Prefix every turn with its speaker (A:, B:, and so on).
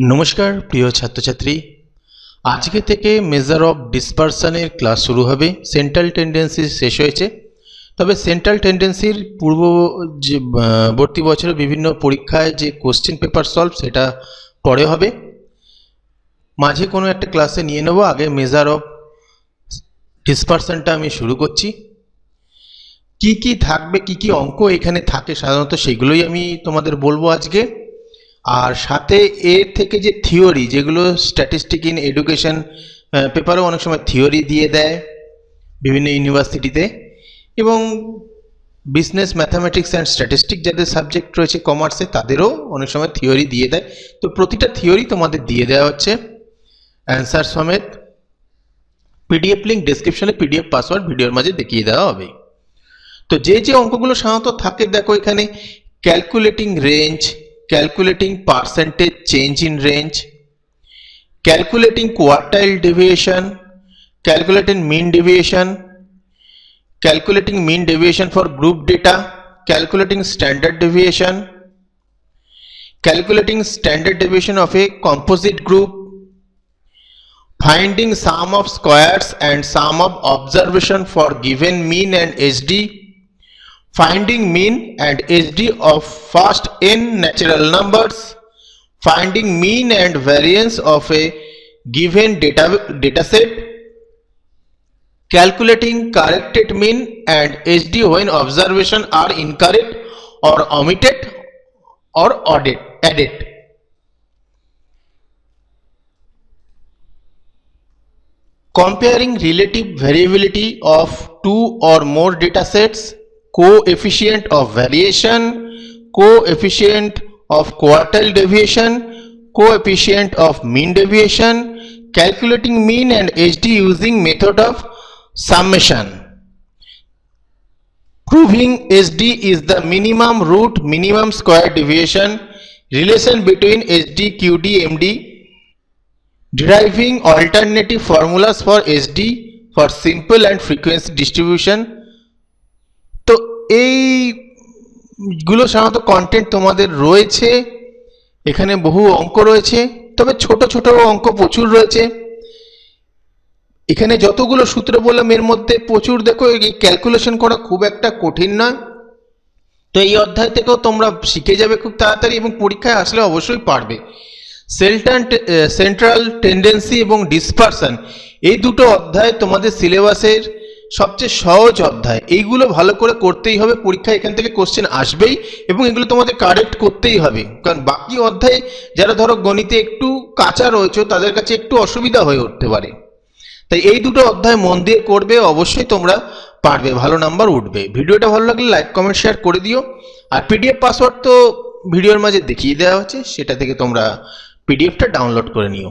A: নমস্কার প্রিয় ছাত্রছাত্রী। আজকে থেকে মেজার অফ ডিসপারশনের ক্লাস শুরু হবে। সেন্ট্রাল টেন্ডেন্সি শেষ হয়েছে। তবে সেন্ট্রাল টেন্ডেন্সির পূর্ব যে আহ, বর্তী বছরের বিভিন্ন পরীক্ষায় যে কোশ্চেন পেপার সলভ সেটা পরে হবে। মাঝে কোনো একটা ক্লাসে নিয়ে নেব। আগে মেজার অফ ডিসপারশনটা আমি শুরু করছি। কি কি থাকবে কি কি অঙ্ক এখানে থাকে সাধারণত সেগুলোই আমি তোমাদের বলব আজকে। আর সাথে এর থেকে যে থিওরি যেগুলো স্ট্যাটিস্টিক ইন এডুকেশন পেপারেও অনেক সময় থিওরি দিয়ে দেয় বিভিন্ন ইউনিভার্সিটিতে এবং বিজনেস ম্যাথামেটিক্স অ্যান্ড স্ট্যাটিস্টিক যাদের সাবজেক্ট রয়েছে কমার্সে তাদেরও অনেক সময় থিওরি দিয়ে দেয়। তো প্রতিটা থিওরি তোমাদের দিয়ে দেওয়া হচ্ছে। অ্যান্সার সমেত পিডিএফ লিঙ্ক ডেসক্রিপশনে পিডিএফ পাসওয়ার্ড ভিডিওর মাঝে দেখিয়ে দেওয়া হবে। তো যে যে অঙ্কগুলো সাধারণত থাকে, দেখো এখানে calculating range calculating percentage change in range, calculating quartile deviation, calculating mean deviation, calculating mean deviation for group data, calculating standard deviation, calculating standard deviation of a composite group, finding sum of squares and sum of observation for given mean and SD, finding mean and hd of first n natural numbers. Finding mean and variance of a given data dataset. Calculating corrected mean and hd when observation are incorrect or omitted or added added. Comparing relative variability of two or more data sets coefficient of variation coefficient of quartile deviation coefficient of mean deviation calculating mean and hd using method of summation. Proving hd is the minimum root minimum square deviation relation between hd qd md deriving alternative formulas for hd for simple and frequency distribution এইগুলো সাধারণত content তোমাদের রয়েছে, এখানে বহু অঙ্ক রয়েছে, তবে ছোট ছোট অঙ্ক প্রচুর রয়েছে। এখানে যতগুলো সূত্র বললাম, এর মধ্যে প্রচুর দেখো, এই ক্যালকুলেশন করা খুব একটা কঠিন নয়। তো এই অধ্যায় থেকেও তোমরা শিখে যাবে খুব তাড়াতাড়ি এবং পরীক্ষায় আসলে অবশ্যই পারবে। সেন্টার সেন্ট্রাল টেন্ডেন্সি এবং ডিসপারশন এই দুটো অধ্যায় তোমাদের সিলেবাসের সবচেয়ে সহজ অধ্যায়। এইগুলো ভালো করে করতেই হবে। পরীক্ষায় এখান থেকে কোশ্চেন আসবেই এবং এগুলো তোমাদের কারেক্ট করতেই হবে। কারণ বাকি অধ্যায়ে যারা ধরো গণিতে একটু কাঁচা রয়েছে, তাদের কাছে একটু অসুবিধা হয়ে উঠতে পারে। তাই এই দুটো অধ্যায় মন দিয়ে করবে, অবশ্যই তোমরা পারবে। ভালো নাম্বার উঠবে। ভিডিওটা ভালো লাগলে লাইক কমেন্ট শেয়ার করে দিও। আর পিডিএফ পাসওয়ার্ড তো ভিডিওর মাঝে দেখিয়ে দেওয়া হচ্ছে। সেটা থেকে তোমরা পিডিএফটা ডাউনলোড করে নিও।